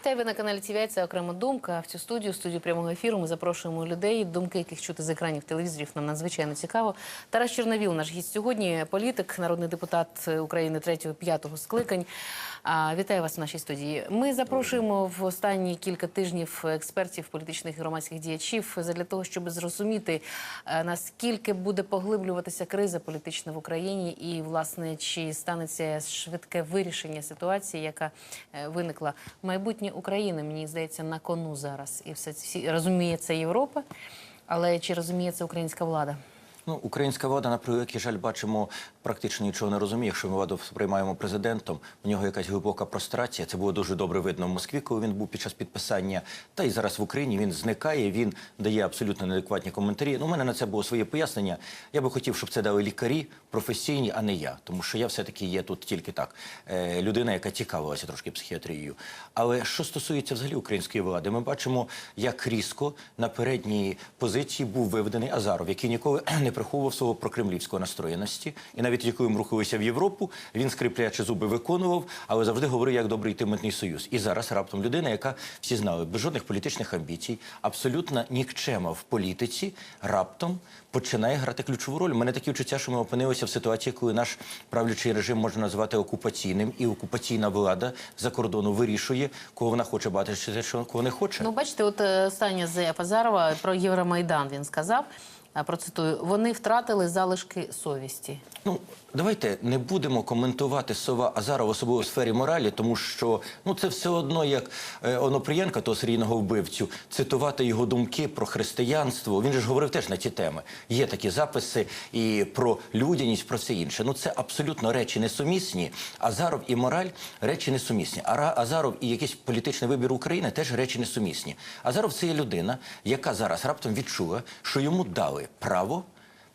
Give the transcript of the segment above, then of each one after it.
Вітаю ви на каналі ТВ. Це окрема думка. В цю студію, студію прямого ефіру. Ми запрошуємо людей, думки, яких чути з екранів телевізорів. Нам надзвичайно цікаво. Тарас Чорновіл, наш гість сьогодні, політик, народний депутат України 3-5 скликань. Вітаю вас в нашій студії. Ми запрошуємо в останні кілька тижнів експертів, політичних і громадських діячів для того, щоб зрозуміти е, наскільки буде поглиблюватися криза політична в Україні, і власне чи станеться швидке вирішення ситуації, яка е, виникла майбутнє України. Мені здається, на кону зараз, і все всі розуміє це Європа, але чи розуміє це українська влада? Ну, українська влада, на превеликий жаль, бачимо, практично нічого не розуміє. Якщо ми владу сприймаємо президентом, у нього якась глибока прострація. Це було дуже добре видно в Москві, коли він був під час підписання. Та й зараз в Україні він зникає, він дає абсолютно неадекватні коментарі. Ну, у мене на це було своє пояснення. Я би хотів, щоб це дали лікарі професійні, а не я. Тому що я все-таки є тут тільки так. Е, людина, яка цікавилася трошки психіатрією. Але що стосується взагалі української влади, ми бачимо, як різко на передній позиції був виведений Азаров, який ніколи не приховував свого прокремлівської настроєності. І навіть як ми рухалися в Європу, він скріплячи зуби виконував, але завжди говорив, як добре йти митний союз. І зараз раптом людина, яка всі знали, без жодних політичних амбіцій, абсолютно нікчема в політиці, раптом починає грати ключову роль. Мене такі відчуття, що ми опинилися в ситуації, коли наш правлячий режим можна назвати окупаційним, і окупаційна влада за кордону вирішує, кого вона хоче бачити, що кого не хоче. Ну, бачите, от е, остання заява Азарова про Євромайдан він сказав. Процитую, вони втратили залишки совісті. Ну, давайте не будемо коментувати слова Азарова особливо у сфері моралі, тому що ну це все одно як е, Онопрієнка, того серійного вбивцю, цитувати його думки про християнство. Він же ж говорив теж на ті теми. Є такі записи і про людяність, про все інше. Ну це абсолютно речі несумісні. Азаров і мораль речі несумісні. А Азаров і якийсь політичний вибір України теж речі несумісні. Азаров це є людина, яка зараз раптом відчула, що йому дали право.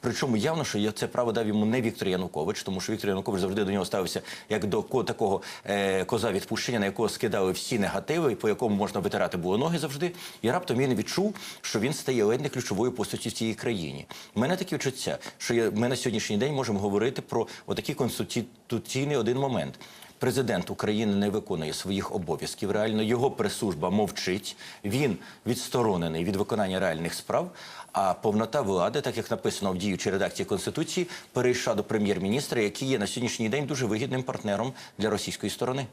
Причому явно, що це право дав йому не Віктор Янукович, тому що Віктор Янукович завжди до нього ставився як до ко- такого е, коза відпущення, на якого скидали всі негативи, і по якому можна витирати було ноги завжди. І раптом він відчув, що він стає ледь не ключовою постаттю в цій країні. У мене такі відчуття, що я, ми на сьогоднішній день можемо говорити про отакий конституційний один момент. Президент України не виконує своїх обов'язків. Реально його прес-служба мовчить. Він відсторонений від виконання реальних справ. А повнота влади, так як написано в діючій редакції конституції, перейшла до прем'єр-міністра, який є на сьогоднішній день дуже вигідним партнером для російської сторони.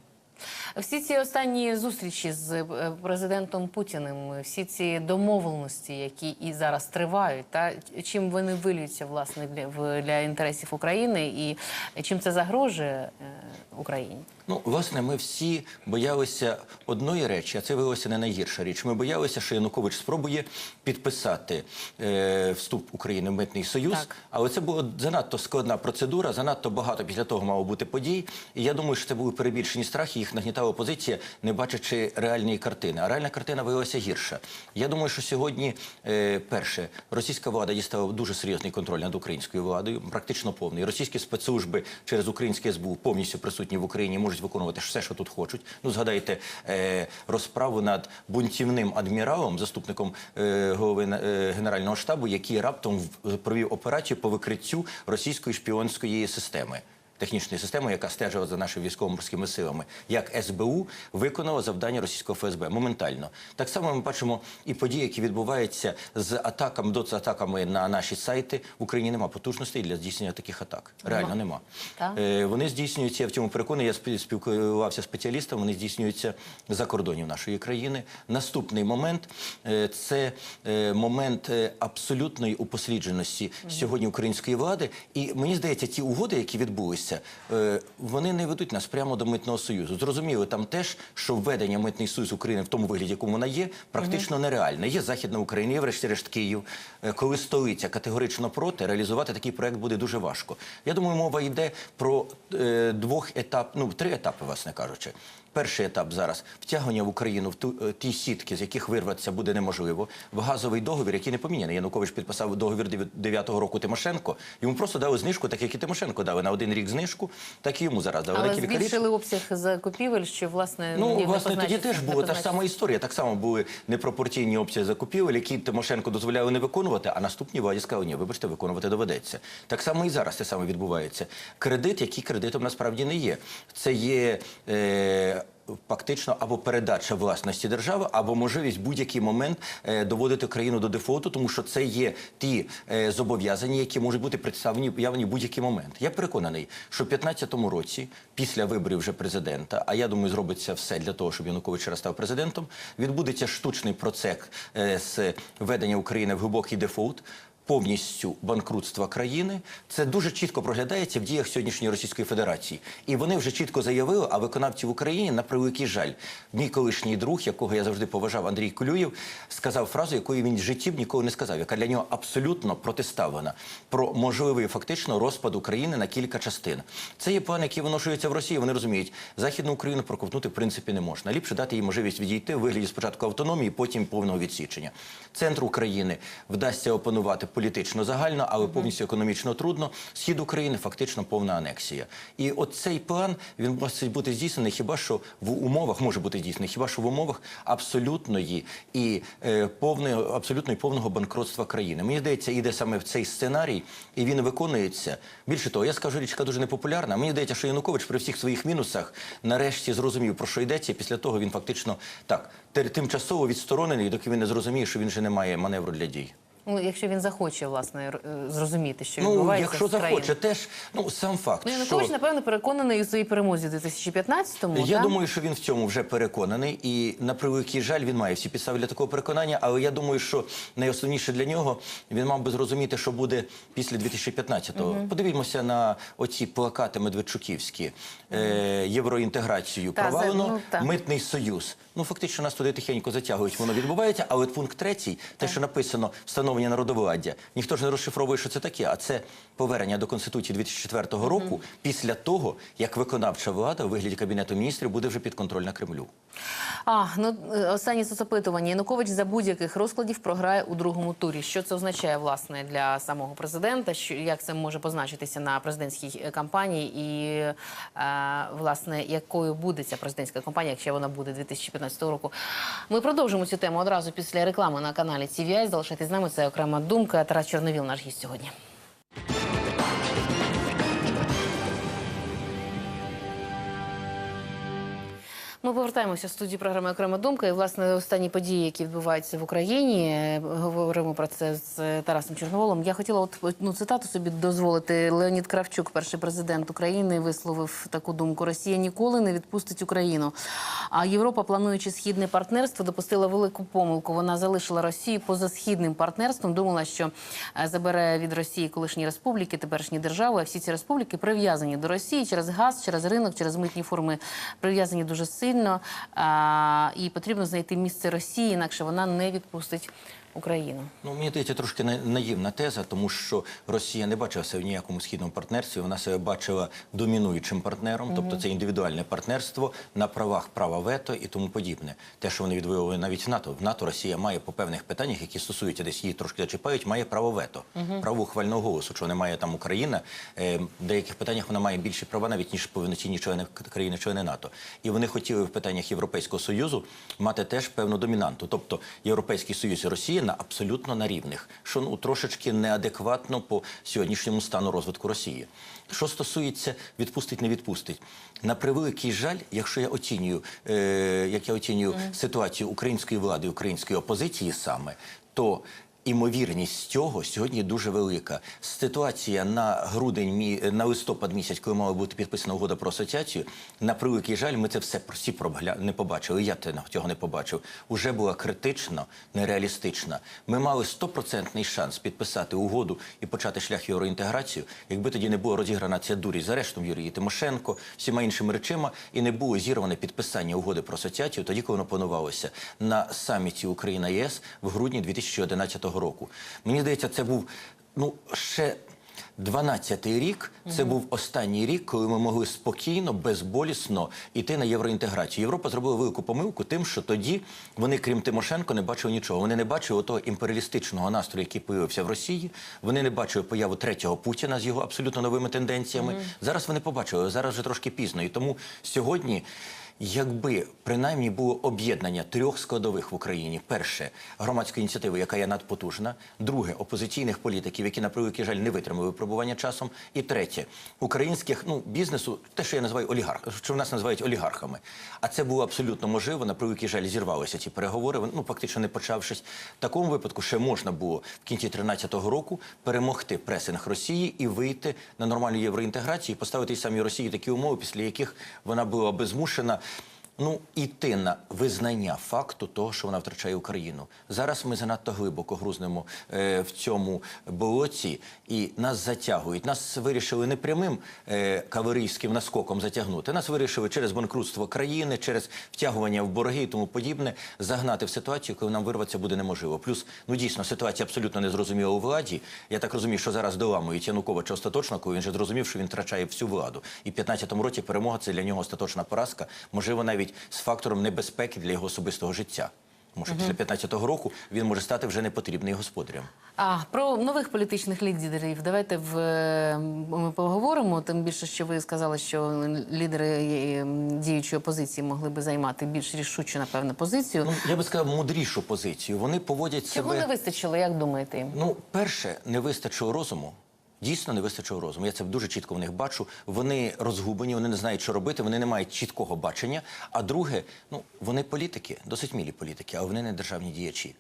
Всі ці останні зустрічі з е, президентом Путіним, всі ці домовленості, які і зараз тривають, та чим вони вилюються власне для для інтересів України, і чим це загрожує е, Україні? Ну, власне, ми всі боялися одної речі, а це виявилося не найгірша річ. Ми боялися, що Янукович спробує підписати е, вступ України в митний союз, Так. але це була занадто складна процедура, занадто багато після того мало бути подій. І я думаю, що це були перебільшені страхи. Їх нагнітала опозиція, не бачачи реальної картини. А реальна картина виявилася гірша. Я думаю, що сьогодні, е, перше, російська влада дістала дуже серйозний контроль над українською владою, практично повний. Російські спецслужби через українське СБУ повністю присутні в Україні, можуть виконувати все, що тут хочуть. Ну, згадайте е, розправу над бунтівним адміралом, заступником е, голови е, генерального штабу, який раптом провів операцію по викриттю російської шпіонської системи. Технічної системи, яка стежила за нашими військово-морськими силами, як СБУ виконала завдання російського ФСБ моментально. Так само ми бачимо і події, які відбуваються з атаками доцатаками на наші сайти. В Україні нема потужностей для здійснення таких атак. Реально нема. Е, вони здійснюються, я в цьому переконаний, я спі- спілкувався з спеціалістами, вони здійснюються за кордонів нашої країни. Наступний момент е, це е, момент е, абсолютної упослідженості сьогодні української влади. І мені здається, ті угоди, які відбулися, е, вони не ведуть нас прямо до митного союзу. Зрозуміло, там теж, що введення митний союз України в тому вигляді, якому вона є, практично нереальне. Є Західна Україна, є врешті-решт Київ. Е, Коли столиця категорично проти, реалізувати такий проект буде дуже важко. Я думаю, мова йде про е, двох етап, ну три етапи, власне кажучи. Перший етап зараз втягнення в Україну в ту е, ті сітки, з яких вирватися буде неможливо. В газовий договір, який не поміняний. Янукович підписав договір 9-го року Тимошенко. Йому просто дали знижку, так як і Тимошенко дали на один рік знижку, так і йому зараз дали Але збільшили обсяг закупівель, що власне Ну, ні, власне, тоді теж була та ж сама історія. Так само були непропорційні обсяги закупівель, які Тимошенко дозволяли не виконувати, а наступні владі сказали, ні, вибачте, виконувати доведеться. Так само і зараз це саме відбувається. Кредит, який кредитом насправді не є. Це є е, фактично або передача власності держави, або можливість будь-який момент е, доводити країну до дефолту, тому що це є ті е, зобов'язання, які можуть бути представлені явні будь-який момент. Я переконаний, що в 2015 році, після виборів вже президента, а я думаю, зробиться все для того, щоб Янукович став президентом, відбудеться штучний процес е, з введення України в глибокий дефолт повністю банкрутства країни. Це дуже чітко проглядається в діях сьогоднішньої Російської Федерації. І вони вже чітко заявили, а виконавці в Україні на превеликий жаль. Мій колишній друг, якого я завжди поважав, Андрій Кулюєв, сказав фразу, якої він в житті б ніколи не сказав, яка для нього абсолютно протиставлена про можливий фактично розпад України на кілька частин. Це є план, який виношується в Росії. Вони розуміють, західну Україну проковтнути в принципі не можна. Ліпше дати їй можливість відійти в вигляді спочатку автономії, потім повного відсічення. Центр України вдасться опанувати політично загально, але повністю економічно трудно. Схід України фактично повна анексія. І от цей план він мусить бути здійснений хіба що в умовах може бути здійснений, хіба що в умовах абсолютної і е, повної, абсолютно повного банкротства країни. Мені здається, іде саме в цей сценарій, і він виконується. Більше того, я скажу річ, яка дуже непопулярна. Мені здається, що Янукович при всіх своїх мінусах нарешті зрозумів про що йдеться. і Після того він фактично так тимчасово відсторонений, доки він не зрозуміє, що він вже не має маневру для дій. Ну, якщо він захоче власне е, зрозуміти, що Ну, відбувається якщо захоче, теж ну сам факт. Ну, Янукович, що... напевно, переконаний у своїй перемозі у 2015-му. Я так? думаю, що він в цьому вже переконаний, і на превеликий жаль він має всі підстави для такого переконання. Але я думаю, що найосновніше для нього він мав би зрозуміти, що буде після 2015-го. Подивімося на оці плакати Медведчуківські е, євроінтеграцію Та, провалено, ну, та. митний союз. Ну фактично нас туди тихенько затягують. Воно відбувається. Але пункт третій, те, що написано встановлення народовладдя, ніхто ж не розшифровує, що це таке. А це повернення до конституції 2004 року після того, як виконавча влада у вигляді кабінету міністрів буде вже підконтрольна Кремлю. А, ну е, останнє соцопитування. Янукович за будь-яких розкладів програє у другому турі. Що це означає власне для самого президента? Що як це може позначитися на президентській е, кампанії? І е, власне якою буде ця президентська кампанія, якщо вона буде 2015 року? Ми продовжимо цю тему одразу після реклами на каналі TVI. Залишайтесь з нами. Це окрема думка. Тарас Чорновіл, наш гість сьогодні. Ми повертаємося в студію програми Окрема думка. І власне останні події, які відбуваються в Україні. Говоримо про це з Тарасом Чорноволом. Я хотіла от одну цитату собі дозволити. Леонід Кравчук, перший президент України, висловив таку думку: Росія ніколи не відпустить Україну. А Європа, плануючи східне партнерство, допустила велику помилку. Вона залишила Росію поза східним партнерством. Думала, що е, забере від Росії колишні республіки, теперішні держави. А всі ці республіки прив'язані до Росії через газ, через ринок, через митні форми прив'язані дуже сильно. А, і потрібно знайти місце Росії, інакше вона не відпустить Україну. Ну, мені здається, трошки на- наївна теза, тому що Росія не бачила себе в ніякому східному партнерстві. Вона себе бачила домінуючим партнером, тобто це індивідуальне партнерство на правах права вето і тому подібне. Те, що вони відвоювали навіть в НАТО. В НАТО Росія має по певних питаннях, які стосуються десь її трошки зачіпають, має право вето, право ухвального голосу. Що не має там Україна. Е, в деяких питаннях вона має більші права, навіть ніж повноцінні члени країни, члени НАТО. І вони хотіли в питаннях Європейського союзу мати теж певну домінанту. Тобто Європейський Союз і Росія на абсолютно на рівних, що ну трошечки неадекватно по сьогоднішньому стану розвитку Росії. Що стосується відпустить, не відпустить. На превеликий жаль, якщо я оцінюю, е, як я оцінюю ситуацію української влади, української опозиції саме, то Імовірність цього сьогодні дуже велика. Ситуація на грудень на листопад місяць, коли мала бути підписана угода про асоціацію, на превеликий жаль, ми це все всі прогля... не побачили. Я цього не побачив. Уже була критично нереалістична. Ми мали стопроцентний шанс підписати угоду і почати шлях євроінтеграцію, якби тоді не була розіграна ця дурість з арештом Юрії Тимошенко, всіма іншими речима, і не було зірване підписання угоди про асоціацію, тоді, коли воно планувалося на саміті Україна ЄС в грудні 2011 року. Мені здається, це був ну ще. 12-й рік це був останній рік, коли ми могли спокійно, безболісно йти на євроінтеграцію. Європа зробила велику помилку тим, що тоді вони, крім Тимошенко, не бачили нічого. Вони не бачили того імперіалістичного настрою, який появився в Росії. Вони не бачили появу третього Путіна з його абсолютно новими тенденціями. Зараз вони побачили, зараз вже трошки пізно. І тому сьогодні. Якби принаймні було об'єднання трьох складових в Україні: перше громадської ініціативи, яка є надпотужна, друге опозиційних політиків, які на превеликий жаль не витримали випробування часом, і третє українських ну бізнесу, те, що я називаю олігарх, що в нас називають олігархами. А це було абсолютно можливо. На превеликий жаль зірвалися ці переговори. Ну фактично не почавшись. В такому випадку ще можна було в кінці 2013 року перемогти пресинг Росії і вийти на нормальну євроінтеграцію, і поставити самій Росії такі умови, після яких вона була би змушена. Ну, іти на визнання факту того, що вона втрачає Україну. Зараз ми занадто глибоко грузнемо е, в цьому болоті, і нас затягують. Нас вирішили не прямим е, каварійським наскоком затягнути. Нас вирішили через банкрутство країни, через втягування в борги і тому подібне, загнати в ситуацію, коли нам вирватися буде неможливо. Плюс, ну дійсно, ситуація абсолютно незрозуміла у владі. Я так розумію, що зараз доламують Януковича остаточно, коли він вже зрозумів, що він втрачає всю владу. І в 15-му році перемога це для нього остаточна поразка, можливо, навіть з фактором небезпеки для його особистого життя. Тому що після 15-го року він може стати вже непотрібним господарем. А про нових політичних лідерів давайте в е, ми поговоримо. Тим більше, що ви сказали, що лідери е, діючої опозиції могли би займати більш рішучу, напевно, позицію. Ну я би сказав, мудрішу позицію. Вони поводять Чого себе. не вистачило, як думаєте? Ну, перше, не вистачило розуму. Дійсно, не вистачило розуму. Я це дуже чітко в них бачу. Вони розгублені, вони не знають, що робити, вони не мають чіткого бачення. А друге, ну вони політики, досить мілі політики, а вони не державні діячі.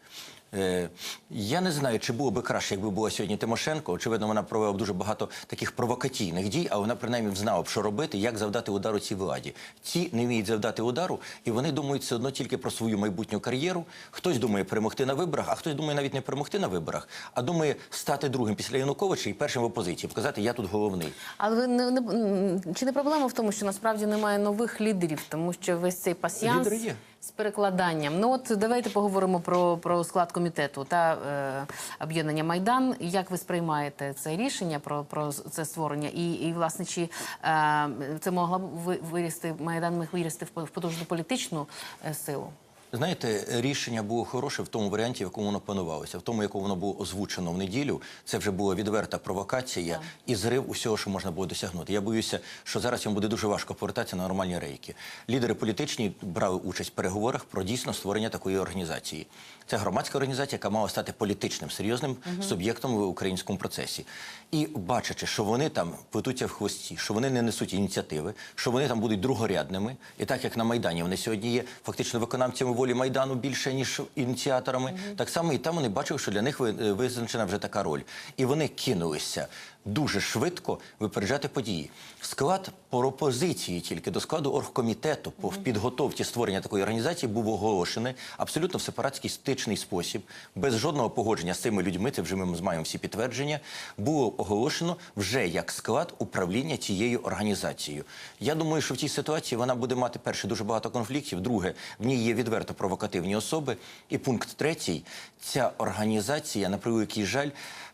Е, я не знаю, чи було би краще, якби була сьогодні Тимошенко. Очевидно, вона провела б дуже багато таких провокаційних дій, а вона принаймні знала б, що робити, як завдати удару цій владі. Ці не вміють завдати удару, і вони думають все одно тільки про свою майбутню кар'єру. Хтось думає перемогти на виборах, а хтось думає навіть не перемогти на виборах, а думає стати другим після Януковича і першим в опозиції, показати, я тут головний. Але ви не, не чи не проблема в тому, що насправді немає нових лідерів, тому що весь цей пасьянс Лідери є. З перекладанням. Ну от давайте поговоримо про, про склад комітету та е, об'єднання Майдан. Як ви сприймаєте це рішення про, про це створення? І, і власне, чи е, це могла б ви- вирісти Майдан міг вирісти в, в потужну політичну е, силу? Знаєте, рішення було хороше в тому варіанті, в якому воно панувалося, в тому, якому воно було озвучено в неділю. Це вже була відверта провокація Так. і зрив усього, що можна було досягнути. Я боюся, що зараз йому буде дуже важко повертатися на нормальні рейки. Лідери політичні брали участь в переговорах про дійсно створення такої організації. Це громадська організація, яка мала стати політичним серйозним суб'єктом в українському процесі. І бачачи, що вони там плетуться в хвості, що вони не несуть ініціативи, що вони там будуть другорядними, і так як на майдані вони сьогодні є фактично виконавцями волі майдану більше ніж ініціаторами, так само і там вони бачили, що для них е, визначена вже така роль, і вони кинулися. Дуже швидко випереджати події. Склад пропозиції тільки до складу оргкомітету по підготовці створення такої організації був оголошений абсолютно в сепаратський спосіб, без жодного погодження з цими людьми. Це вже ми маємо всі підтвердження. Було оголошено вже як склад управління цією організацією. Я думаю, що в цій ситуації вона буде мати перше дуже багато конфліктів. Друге, в ній є відверто провокативні особи. І пункт третій ця організація, на превеликий жаль,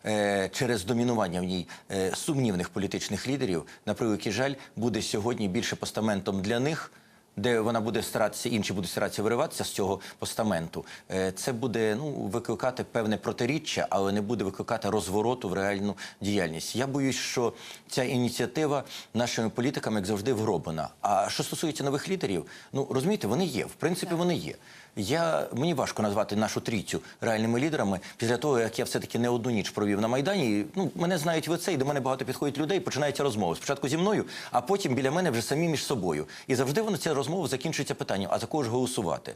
е, через домінування в ній сумнівних політичних лідерів, на превеликий жаль, буде сьогодні більше постаментом для них. Де вона буде старатися, інші будуть старатися вириватися з цього постаменту, Е, це буде ну викликати певне протиріччя, але не буде викликати розвороту в реальну діяльність. Я боюсь, що ця ініціатива нашими політиками, як завжди, вгроблена. А що стосується нових лідерів, ну розумієте, вони є. В принципі, вони є. Я мені важко назвати нашу трійцю реальними лідерами після того, як я все таки не одну ніч провів на майдані. І, Ну мене знають в лице, і до мене багато підходять людей. Починаються розмови спочатку зі мною, а потім біля мене вже самі між собою. І завжди вони ця розмова закінчується питанням: а за кого ж голосувати?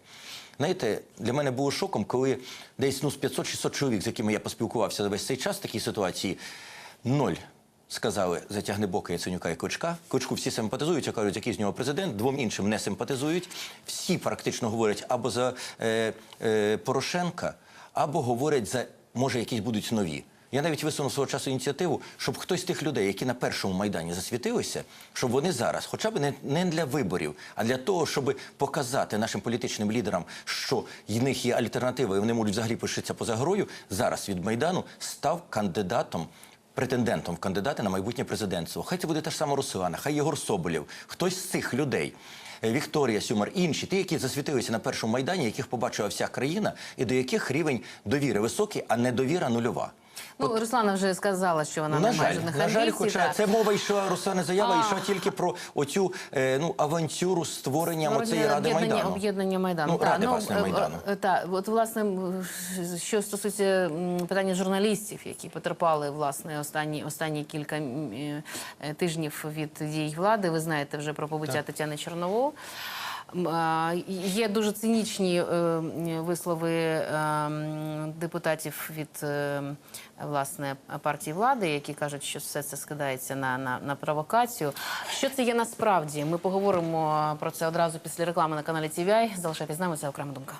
Знаєте, для мене було шоком, коли десь ну з 500-600 чоловік, з якими я поспілкувався за весь цей час в такій ситуації, ноль сказали затягни бока Яценюка і Кличка. Кличку всі симпатизують, а кажуть, який з нього президент, двом іншим не симпатизують. Всі практично говорять або за е, е, Порошенка, або говорять за може якісь будуть нові. Я навіть висунув свого часу ініціативу, щоб хтось з тих людей, які на першому майдані засвітилися, щоб вони зараз, хоча б не, не для виборів, а для того, щоб показати нашим політичним лідерам, що в них є альтернатива, і вони можуть взагалі пишитися поза грою, зараз від майдану став кандидатом. Претендентом в кандидати на майбутнє президентство. Хай це буде та ж сама Русилана, хай Єгор Соболєв, хтось з цих людей. Е, Вікторія Сюмар, інші, ті, які засвітилися на першому майдані, яких побачила вся країна, і до яких рівень довіри високий, а недовіра нульова. Ну, Руслана вже сказала, що вона на не має жодних на жаль, амбіцій. хоча так. це мова йшла, Руслана заява А. йшла тільки про оцю е, ну авантюру створення оцеї Створення ради об'єднання- Майдану. Об'єднання Майдану. Ну, Та, Ради, власне, е, Майдану. е, та, от власне, що стосується питання журналістів, які потерпали власне останні останні кілька е, тижнів від дій влади. Ви знаєте вже про побиття Тетяни Чорновол. Є дуже цинічні е, вислови е, депутатів від е, власне партії влади, які кажуть, що все це скидається на, на, на провокацію. Що це є насправді? Ми поговоримо про це одразу після реклами на каналі TVI. Залишайтесь з нами, це окрема думка.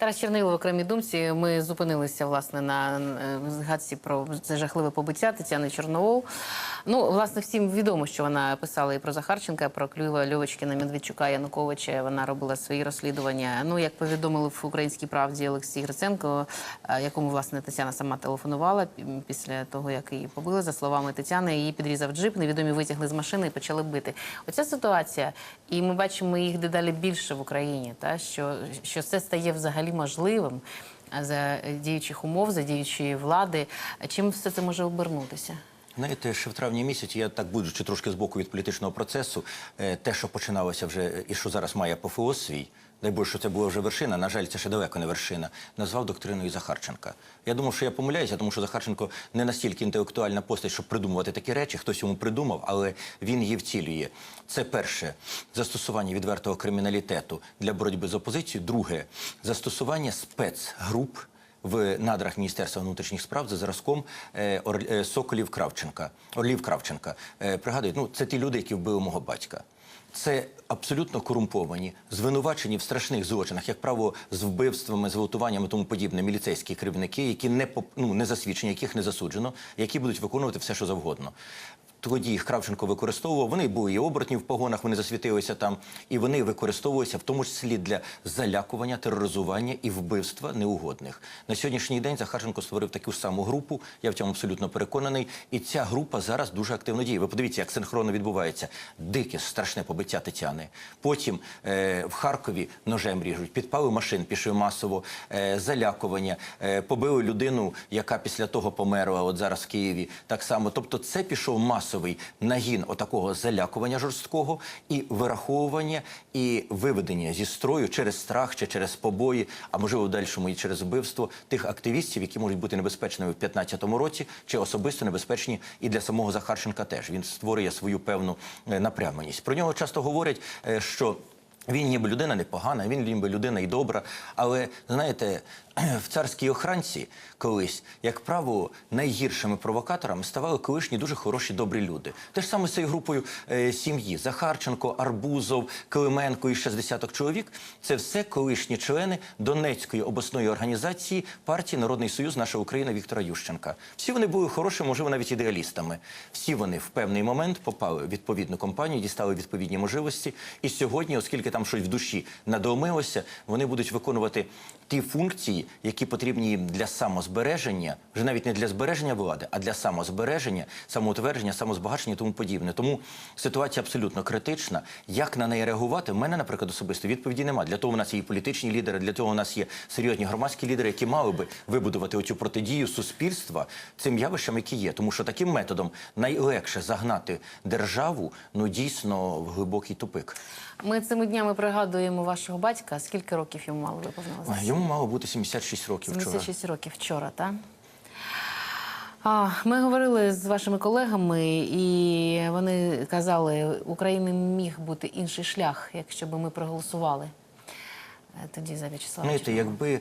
Тарас Чернило в окремій думці. Ми зупинилися власне на е, згадці про це жахливе побиття Тетяни Чорновол. Ну, власне, всім відомо, що вона писала і про Захарченка, і про Клюєва, Льовочкіна, Медведчука, Януковича. Вона робила свої розслідування. Ну, як повідомили в українській правді Олексій Гриценко, е, якому власне Тетяна сама телефонувала після того, як її побили. За словами Тетяни, її підрізав джип. Невідомі витягли з машини і почали бити. Оця ситуація, і ми бачимо їх дедалі більше в Україні. Та що, що це стає взагалі можливим за діючих умов, за діючої влади. Чим все це може обернутися? Знаєте, ще в травні місяці я так будучи трошки збоку від політичного процесу, е, те, що починалося вже е, і що зараз має апофеоз свій, дай Боже, що це була вже вершина. На жаль, це ще далеко не вершина. Назвав доктриною Захарченка. Я думав, що я помиляюся, тому що Захарченко не настільки інтелектуальна постать, щоб придумувати такі речі. Хтось йому придумав, але він її втілює. Це перше застосування відвертого криміналітету для боротьби з опозицією. Друге застосування спецгруп в надрах Міністерства внутрішніх справ за зразком е, е, Соколів Кравченка, Орлів Кравченка. Е, пригадують, ну це ті люди, які вбили мого батька. Це абсолютно корумповані, звинувачені в страшних злочинах, як право з вбивствами, зґвалтуваннями тому подібне, міліцейські керівники, які не ну, не засвідчені, яких не засуджено, які будуть виконувати все, що завгодно. Тоді їх Кравченко використовував. Вони були і оборотні в погонах, вони засвітилися там, і вони використовуються в тому числі для залякування, тероризування і вбивства неугодних. На сьогоднішній день Захарченко створив таку саму групу. Я в цьому абсолютно переконаний. І ця група зараз дуже активно діє. Ви подивіться, як синхронно відбувається дике страшне побиття Тетяни. Потім е, в Харкові ножем ріжуть, підпали машин, пішли масово, е, залякування, е, побили людину, яка після того померла. От зараз в Києві так само. Тобто, це пішов масовий нагін отакого залякування жорсткого і вираховування і виведення зі строю через страх чи через побої, а можливо в дальшому і через вбивство тих активістів, які можуть бути небезпечними в 2015 році, чи особисто небезпечні і для самого Захарченка. Теж він створює свою певну е, напрямленість. Про нього часто говорять, е, що. Він ніби людина непогана, він ніби людина і добра. Але знаєте, в царській охранці колись, як правило, найгіршими провокаторами ставали колишні дуже хороші добрі люди. Те ж саме з цією групою е, сім'ї: Захарченко, Арбузов, Клименко і ще з десяток чоловік. Це все колишні члени Донецької обласної організації партії Народний Союз Наша Україна Віктора Ющенка. Всі вони були хорошими, можливо, навіть ідеалістами. Всі вони в певний момент попали в відповідну компанію, дістали відповідні можливості. І сьогодні, оскільки там щось в душі надломилося, вони будуть виконувати ті функції, які потрібні їм для самозбереження, вже навіть не для збереження влади, а для самозбереження, самоутвердження, самозбагачення і тому подібне. Тому ситуація абсолютно критична. Як на неї реагувати? В мене, наприклад, особисто відповіді немає. Для того у нас є і політичні лідери, для того у нас є серйозні громадські лідери, які мали би вибудувати оцю протидію суспільства цим явищам, які є. Тому що таким методом найлегше загнати державу ну дійсно в глибокий тупик. Ми цими днями пригадуємо вашого батька. Скільки років йому мало виповнилося? Йому мало бути 76 років вчора. 76 років вчора, так? А, ми говорили з вашими колегами, і вони казали, України міг бути інший шлях, якщо б ми проголосували е, тоді за В'ячеслава. Знаєте, якби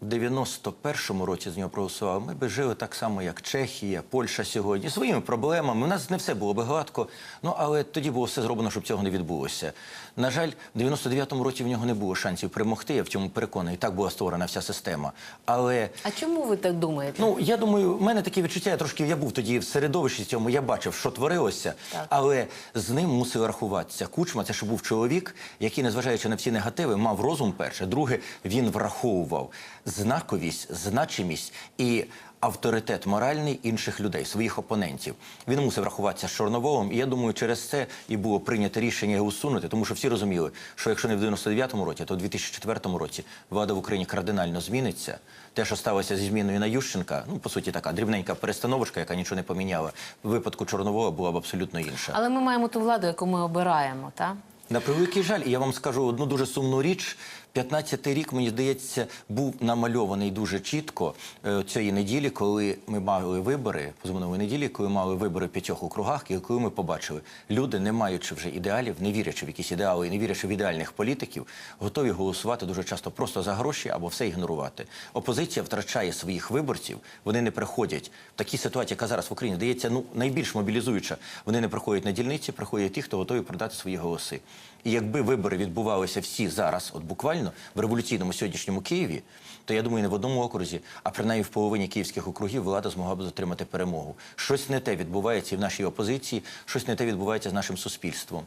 в 91-му році з нього проголосували, ми б жили так само, як Чехія, Польща сьогодні, своїми проблемами. У нас не все було би гладко, ну але тоді було все зроблено, щоб цього не відбулося. На жаль, в 99-му році в нього не було шансів перемогти. Я в цьому переконаний. Так була створена вся система. Але А чому ви так думаєте? Ну я думаю, в мене такі відчуття. Я трошки я був тоді в середовищі цьому. Я бачив, що творилося, Так. але з ним мусили рахуватися. Кучма це що був чоловік, який, незважаючи на всі негативи, мав розум перше. Друге, він враховував знаковість, значимість і авторитет моральний інших людей, своїх опонентів. Він мусив рахуватися з Чорноволом, і я думаю, через це і було прийнято рішення його усунути, тому що всі розуміли, що якщо не в 99-му році, то в 2004 році влада в Україні кардинально зміниться. Те, що сталося зі зміною на Ющенка, ну по суті, така дрібненька перестановочка, яка нічого не поміняла. В випадку Чорновола була б абсолютно інша. Але ми маємо ту владу, яку ми обираємо, так? На превеликий жаль, і я вам скажу одну дуже сумну річ. 15-й рік, мені здається, був намальований дуже чітко е, цієї неділі, коли ми мали вибори, позаминулої неділі, коли мали вибори в п'ятьох округах, і коли ми побачили, люди, не маючи вже ідеалів, не вірячи в якісь ідеали і не вірячи в ідеальних політиків, готові голосувати дуже часто просто за гроші або все ігнорувати. Опозиція втрачає своїх виборців, вони не приходять в такій ситуації, яка зараз в Україні здається, ну найбільш мобілізуюча. Вони не приходять на дільниці, приходять ті, хто готові продати свої голоси. І якби вибори відбувалися всі зараз, от буквально в революційному сьогоднішньому Києві, то я думаю, не в одному окрузі, а принаймні в половині київських округів влада змогла б затримати перемогу. Щось не те відбувається і в нашій опозиції, щось не те відбувається з нашим суспільством.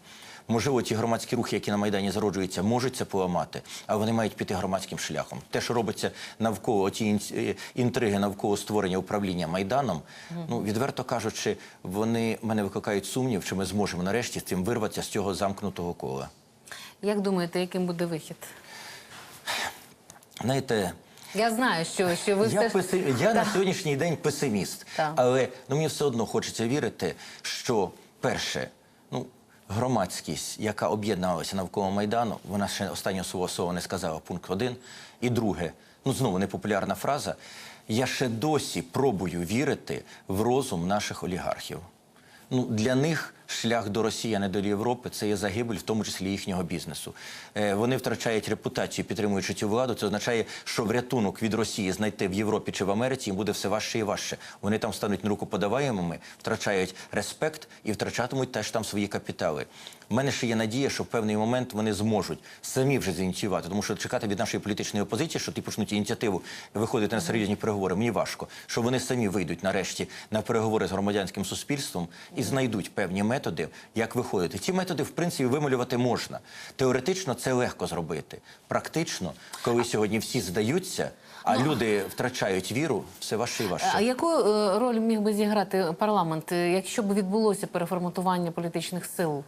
Можливо, ті громадські рухи, які на майдані зароджуються, можуть це поламати, а вони мають піти громадським шляхом. Те, що робиться навколо ті е, інтриги навколо створення управління майданом, ну відверто кажучи, вони мене викликають сумнів, чи ми зможемо нарешті з цим вирватися з цього замкнутого кола. Як думаєте, яким буде вихід? Знаєте, Я знаю, що, що ви я, все ж... песи... я на сьогоднішній день песиміст, Так. але ну, мені все одно хочеться вірити, що перше, ну. Громадськість, яка об'єдналася навколо майдану, вона ще останнього свого слова не сказала. Пункт один. І друге, ну знову непопулярна фраза. Я ще досі пробую вірити в розум наших олігархів. Ну для них шлях до Росії, а не до Європи, це є загибель, в тому числі їхнього бізнесу. Е, вони втрачають репутацію, підтримуючи цю владу. Це означає, що врятунок від Росії знайти в Європі чи в Америці їм буде все важче і важче. Вони там стануть нерукоподаваємими, втрачають респект і втрачатимуть теж там свої капітали. У мене ще є надія, що в певний момент вони зможуть самі вже зініціювати, тому що чекати від нашої політичної опозиції, що ті почнуть ініціативу виходити на серйозні переговори. Мені важко, що вони самі вийдуть нарешті на переговори з громадянським суспільством і знайдуть певні методи, як виходити. Ці методи, в принципі, вималювати можна. Теоретично це легко зробити. Практично, коли сьогодні всі здаються, а люди втрачають віру, все важче і важче. А яку е, роль міг би зіграти парламент, е, якщо б відбулося переформатування політичних сил?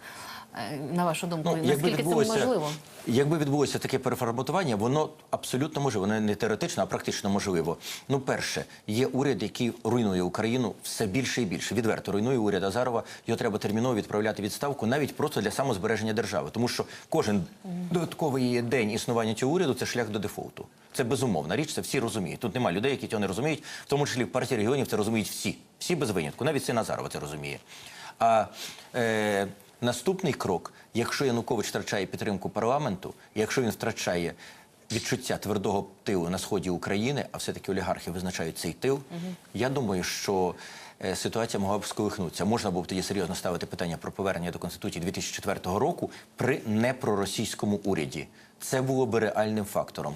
Е, На вашу думку, Ну, наскільки це можливо? якби відбулося таке переформатування, воно абсолютно можливо, воно не теоретично, а практично можливо. Ну, перше, є уряд, який руйнує Україну все більше і більше. Відверто руйнує уряд Азарова. Його треба терміново відправляти відставку, навіть просто для самозбереження держави, тому що кожен додатковий день існування цього уряду це шлях до дефолту. Це безумовна річ, це всі розуміють. Тут немає людей, які цього не розуміють, в тому числі в партії регіонів це розуміють всі, всі без винятку. Навіть син Азарова це розуміє. А е, наступний крок, якщо Янукович втрачає підтримку парламенту, якщо він втрачає відчуття твердого тилу на сході України, а все-таки олігархи визначають цей тил, я думаю, що е, ситуація могла б сколихнутися. Можна було б тоді серйозно ставити питання про повернення до Конституції 2004 року при непроросійському уряді. Це було би реальним фактором.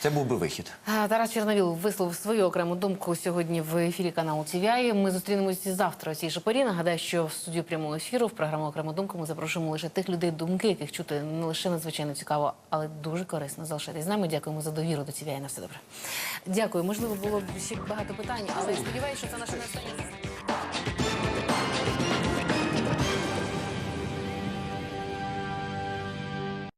Це був би вихід. Тарас Чорновіл висловив свою окрему думку сьогодні в ефірі каналу TVI. Ми зустрінемося завтра цій же порі. Нагадаю, що в студію прямого ефіру в програму окрему думку ми запрошуємо лише тих людей, думки яких чути не лише надзвичайно цікаво, але дуже корисно. Залишайтесь з нами. Дякуємо за довіру до TVI. На все добре. Дякую. Можливо, було б ще багато питань, але сподіваюся, що це наша не остання.